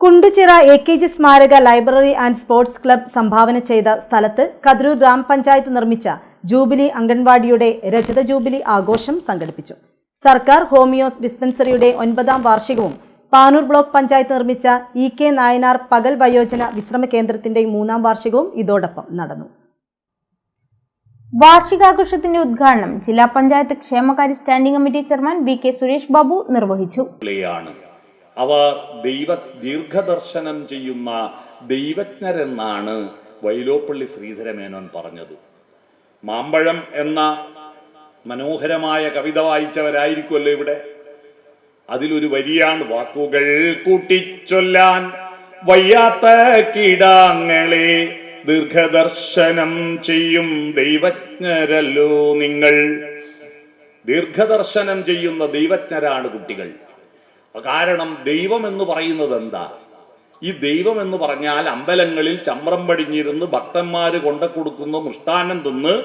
Kunduchira A K G സ്മാരക library and sports club സംഭാവന ചെയ്ത സ്ഥലത്ത് കതിരൂർ ഗ്രാമപഞ്ചായത്ത് നിർമ്മിച്ച ജൂബിലി അംഗൻവാടിയുടെ രജത ജൂബിലി ആഘോഷം സംഘടിപ്പിച്ചു. സർക്കാർ ഹോമിയോ ഡിസ്പെൻസറിയുടെ ഒൻപതാം വാർഷികവും പാനൂർ ബ്ലോക്ക് പഞ്ചായത്ത് നിർമ്മിച്ച ഇ കെ നായനാർ പകൽ വയോജന വിശ്രമ കേന്ദ്രത്തിന്റെ മൂന്നാം വാർഷികവും ഇതോടൊപ്പം നടന്നു. വാർഷികാഘോഷത്തിന്റെ ഉദ്ഘാടനം ജില്ലാ പഞ്ചായത്ത് ക്ഷേമകാര്യ standing committee chairman B K Suresh Babu നിർവഹിച്ചു. അവർ ദൈവ ദീർഘദർശനം ചെയ്യുന്ന ദൈവജ്ഞരെന്നാണ് വൈലോപ്പള്ളി ശ്രീധരമേനോൻ പറഞ്ഞത്. മാമ്പഴം എന്ന മനോഹരമായ കവിത വായിച്ചവരായിരിക്കുമല്ലോ ഇവിടെ. അതിലൊരു വരിയാണ് വാക്കുകൾ കൂട്ടിച്ചൊല്ലാൻ വയ്യാത്ത കീടാങ്ങളെ ദീർഘദർശനം ചെയ്യും ദൈവജ്ഞരല്ലോ നിങ്ങൾ. ദീർഘദർശനം ചെയ്യുന്ന ദൈവജ്ഞരാണ് കുട്ടികൾ. കാരണം ദൈവം എന്ന് പറയുന്നത് എന്താ? ഈ ദൈവം എന്ന് പറഞ്ഞാൽ അമ്പലങ്ങളിൽ ചമ്രം പടിഞ്ഞിരുന്ന് ഭക്തന്മാര് കൊണ്ട കൊടുക്കുന്ന മൃഷ്ടാനം തിന്ന്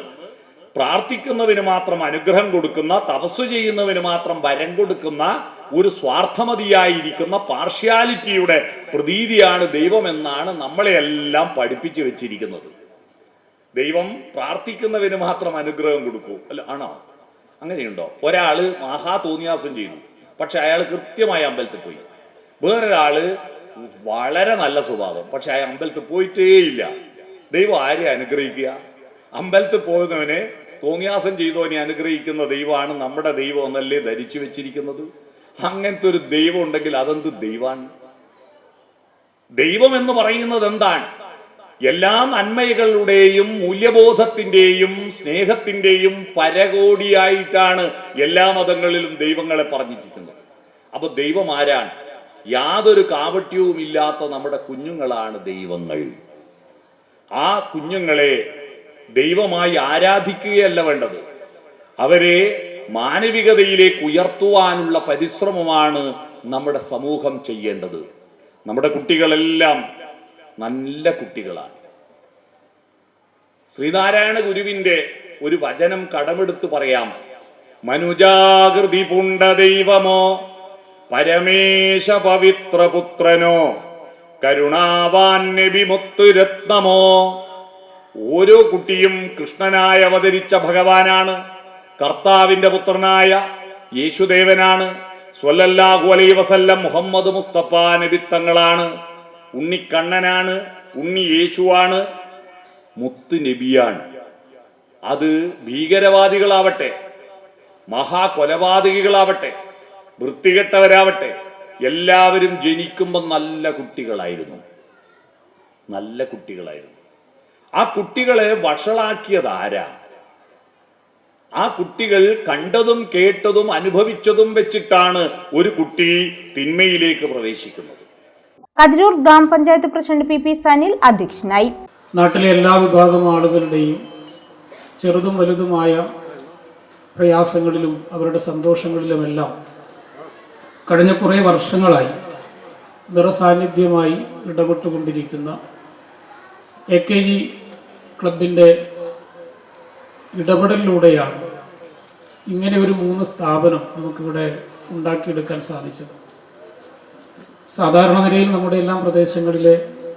പ്രാർത്ഥിക്കുന്നവന് മാത്രം അനുഗ്രഹം കൊടുക്കുന്ന തപസ് ചെയ്യുന്നവന് മാത്രം വരം കൊടുക്കുന്ന ഒരു സ്വാർത്ഥമതിയായിരിക്കുന്ന പാർഷ്യാലിറ്റിയുടെ പ്രതീതിയാണ് ദൈവം എന്നാണ് നമ്മളെയെല്ലാം പഠിപ്പിച്ചു വെച്ചിരിക്കുന്നത്. ദൈവം പ്രാർത്ഥിക്കുന്നവന് മാത്രം അനുഗ്രഹം കൊടുക്കൂ. അല്ല ആണോ? അങ്ങനെയുണ്ടോ? ഒരാൾ മഹാ തോന്നിയാസം ചെയ്തു. പക്ഷെ അയാൾ കൃത്യമായി അമ്പലത്തിൽ പോയി. വേറൊരാൾ വളരെ നല്ല സ്വഭാവം. പക്ഷെ അയാൾ അമ്പലത്തിൽ പോയിട്ടേയില്ല. ദൈവം ആരെ അനുഗ്രഹിക്കുക? അമ്പലത്തിൽ പോകുന്നവനെ തോന്നിയാസം ചെയ്തവനെ അനുഗ്രഹിക്കുന്ന ദൈവമാണ് നമ്മുടെ ദൈവം എന്നല്ലേ ധരിച്ചു വെച്ചിരിക്കുന്നത്? അങ്ങനത്തെ ഒരു ദൈവം ഉണ്ടെങ്കിൽ അതെന്ത് ദൈവമാണ്? ദൈവം എന്ന് പറയുന്നത് എന്താണ്? എല്ലാ നന്മകളുടെയും മൂല്യബോധത്തിന്റെയും സ്നേഹത്തിന്റെയും പരകോടിയായിട്ടാണ് എല്ലാ മതങ്ങളിലും ദൈവങ്ങളെ പറഞ്ഞിരിക്കുന്നത്. അപ്പൊ ദൈവം ആരാണ്? യാതൊരു കാവട്യവും ഇല്ലാത്ത നമ്മുടെ കുഞ്ഞുങ്ങളാണ് ദൈവങ്ങൾ. ആ കുഞ്ഞുങ്ങളെ ദൈവമായി ആരാധിക്കുകയല്ല വേണ്ടത്. അവരെ മാനവികതയിലേക്ക് ഉയർത്തുവാനുള്ള പരിശ്രമമാണ് നമ്മുടെ സമൂഹം ചെയ്യേണ്ടത്. നമ്മുടെ കുട്ടികളെല്ലാം നല്ല കുട്ടികളാണ്. ശ്രീനാരായണ ഗുരുവിന്റെ ഒരു വചനം കടമെടുത്തു പറയാം. മനുജാകൃതി പുണ്ട ദൈവമോ പരമേശ പവിത്രപുത്രനോ കരുണാവാൻ നബിമുത്ത് രത്നമോ. ഓരോ കുട്ടിയും കൃഷ്ണനായി അവതരിച്ച ഭഗവാനാണ് കർത്താവിന്റെ പുത്രനായ യേശുദേവനാണ് സ്വല്ലല്ലാഹു അലൈ വസല്ലം മുഹമ്മദ് മുസ്തഫ നബിത്തങ്ങളാണ്. ഉണ്ണിക്കണ്ണനാണ് ഉണ്ണി യേശുവാണ് മുത്ത് നബിയാണ്. അത് ഭീകരവാദികളാവട്ടെ മഹാകൊലപാതകികളാവട്ടെ വൃത്തികെട്ടവരാവട്ടെ എല്ലാവരും ജനിക്കുമ്പോൾ നല്ല കുട്ടികളായിരുന്നു. നല്ല കുട്ടികളായിരുന്നു. ആ കുട്ടികളെ വഷളാക്കിയത് ആരാ? ആ കുട്ടികൾ കണ്ടതും കേട്ടതും അനുഭവിച്ചതും വെച്ചിട്ടാണ് ഒരു കുട്ടി തിന്മയിലേക്ക് പ്രവേശിക്കുന്നത്. കതിരൂർ ഗ്രാമപഞ്ചായത്ത് പ്രസിഡന്റ് പി പി സനിൽ അധ്യക്ഷനായി. നാട്ടിലെ എല്ലാ വിഭാഗം ആളുകളുടെയും ചെറുതും വലുതുമായ പ്രയാസങ്ങളിലും അവരുടെ സന്തോഷങ്ങളിലുമെല്ലാം കഴിഞ്ഞ കുറേ വർഷങ്ങളായി നിറസാന്നിധ്യമായി ഇടപെട്ടുകൊണ്ടിരിക്കുന്ന എ കെ ജി ക്ലബിന്റെ ഇടപെടലിലൂടെയാണ് ഇങ്ങനെ ഒരു മൂന്ന് സ്ഥാപനം നമുക്കിവിടെ ഉണ്ടാക്കിയെടുക്കാൻ സാധിച്ചത്. സാധാരണ നിലയിൽ നമ്മുടെ എല്ലാം പ്രദേശങ്ങളിലെ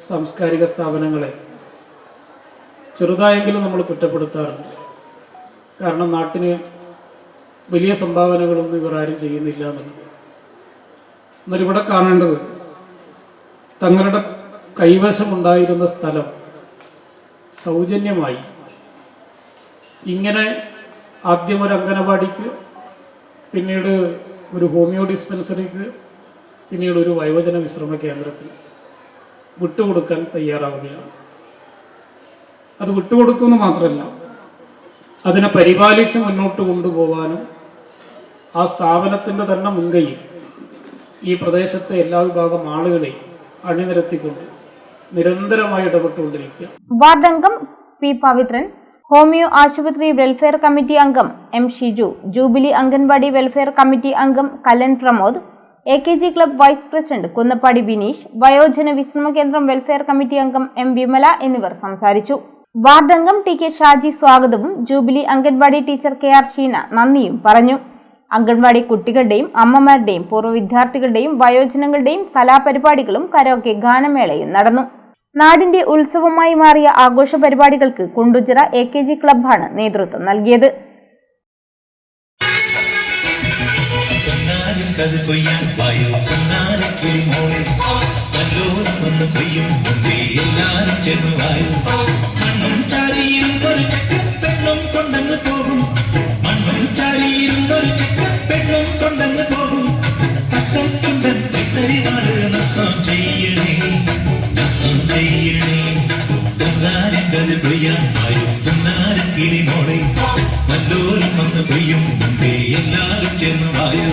സാംസ്കാരിക സ്ഥാപനങ്ങളെ ചെറുതായെങ്കിലും നമ്മൾ കുറ്റപ്പെടുത്താറുണ്ട്. കാരണം നാട്ടിന് വലിയ സംഭാവനകളൊന്നും ഇവർ ആരും ചെയ്യുന്നില്ല എന്നുള്ളത്. എന്നാൽ കാണേണ്ടത് തങ്ങളുടെ കൈവശമുണ്ടായിരുന്ന സ്ഥലം സൗജന്യമായി ഇങ്ങനെ ആദ്യം ഒരു അംഗനവാടിക്ക് പിന്നീട് ഒരു ഹോമിയോ ഡിസ്പെൻസറിക്ക് പിന്നീട് ഒരു വയോജന വിശ്രമ കേന്ദ്രത്തിൽ വിട്ടുകൊടുക്കാൻ തയ്യാറാവുകയാണ്. അത് വിട്ടുകൊടുത്തു എന്ന് മാത്രമല്ല അതിനെ പരിപാലിച്ച് മുന്നോട്ട് കൊണ്ടുപോകാനും ആ സ്ഥാപനത്തിന്റെ തന്നെ മുൻകൈയിൽ ഈ പ്രദേശത്തെ എല്ലാ വിഭാഗം ആളുകളെയും അണിനിരത്തിക്കൊണ്ട് നിരന്തരമായി ഇടപെട്ടുകൊണ്ടിരിക്കുക വാർഡ് അംഗം പി പവിത്രൻ ഹോമിയോ ആശുപത്രി വെൽഫെയർ കമ്മിറ്റി അംഗം M Shiju jubilee anganwadi welfare committee അംഗം Kalan Pramod A K G club vice president Kunnappadi Bineesh വയോജന വിശ്രമ കേന്ദ്രം വെൽഫെയർ കമ്മിറ്റി അംഗം എം വിമല എന്നിവർ സംസാരിച്ചു. വാർഡ് അംഗം ടി കെ ഷാജി സ്വാഗതവും jubilee anganwadi teacher K R Sheena നന്ദിയും പറഞ്ഞു. അംഗൻവാടി കുട്ടികളുടെയും അമ്മമാരുടെയും പൂർവ വിദ്യാർത്ഥികളുടെയും വയോജനങ്ങളുടെയും കലാപരിപാടികളും കരോക്കെ ഗാനമേളയും നടന്നു. നാടിന്റെ ഉത്സവമായി മാറിയ ആഘോഷ പരിപാടികൾക്ക് കുണ്ടുചിറ എ കെ ജി നേതൃത്വം നൽകിയത്. കത് കൊയ്യാൻ വായോ പൊന്നാരെ കിളിമോളെ വല്ലോരും വന്ന് കൊയ്യും മുമ്പേ എല്ലാരും ചെന്ന് വായോ മണ്ണും ചാരിയിരുന്നൊരു ചക്ക പെണ്ണും കൊണ്ടങ്ങ് പോകും. മണ്ണും ചാരിയിരുന്നൊരു ചക്ക പെണ്ണും കൊണ്ടങ്ങ് പോകും. തക്കത്തുണ്ടൻ തെറ്റരിവാട് നഷ്ടം ചെയ്യണേ. നഷ്ടം ചെയ്യണേ. കത് കൊയ്യാൻ വായോ കിളിമോളെ നല്ലോരം വന്ന് പെയ്യും. മുമ്പേ എല്ലാരും ചെന്ന് വായോ.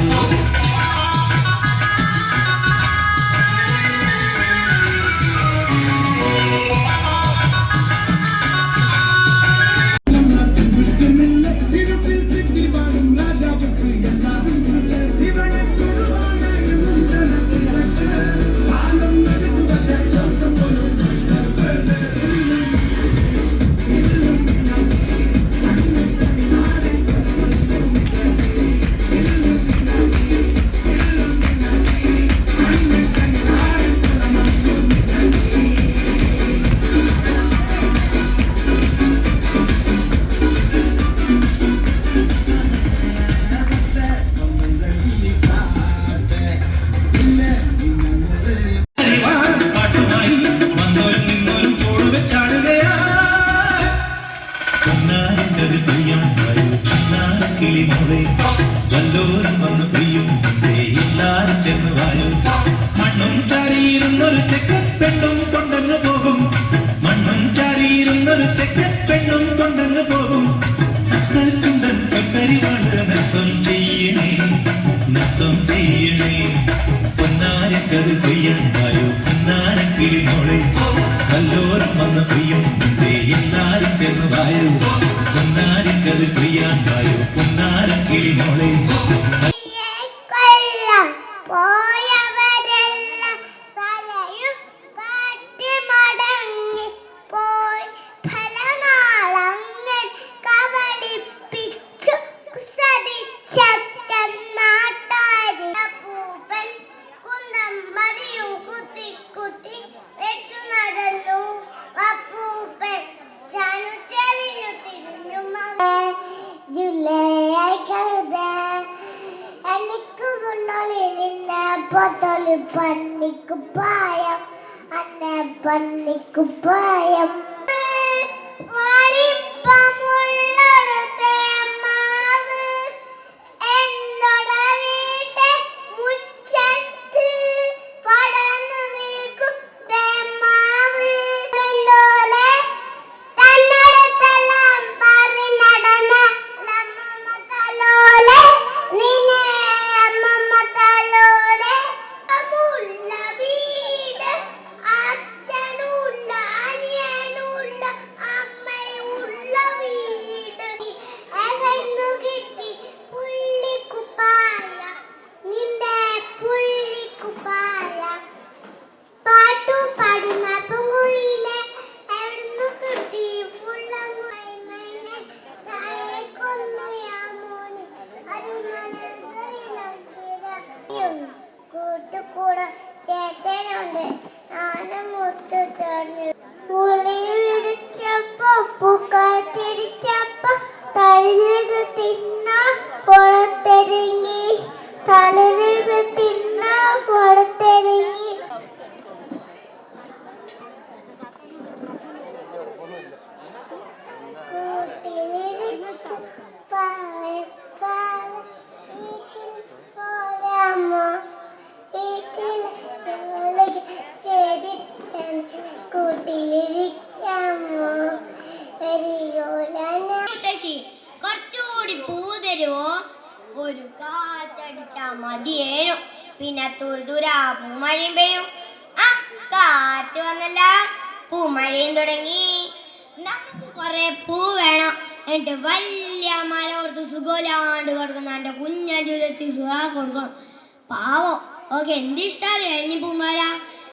പൊന്നാരക്കിളി മോളെ വല്ലോരും വന്ന് മുമ്പേ എല്ലാരും ചെന്ന് വായോ പൊന്നാരക്കത് പെയ്യാൻ വായോ? പൊന്നാരക്കിളി മോളെ കൊല്ലം പന്നിക്കുപ്പായം അന്നെ പന്നിക്കുപ്പായം പിന്നെ തുരുതുരാ പൂമഴയും പെയ്യും. ആ കാറ്റ് വന്നല്ല പൂമഴയും തുടങ്ങി. നമുക്ക് കുറെ പൂ വേണം. എന്നിട്ട് വലിയ മല കൊടുത്ത് സുഖമില്ലാണ്ട് കൊടുക്കുന്ന. എന്റെ കുഞ്ഞ ജീവിതത്തിൽ സുഖ കൊടുക്കണം. പാവം. ഓക്കെ എന്തിഷ്ടാലും എഴുതി പൂമര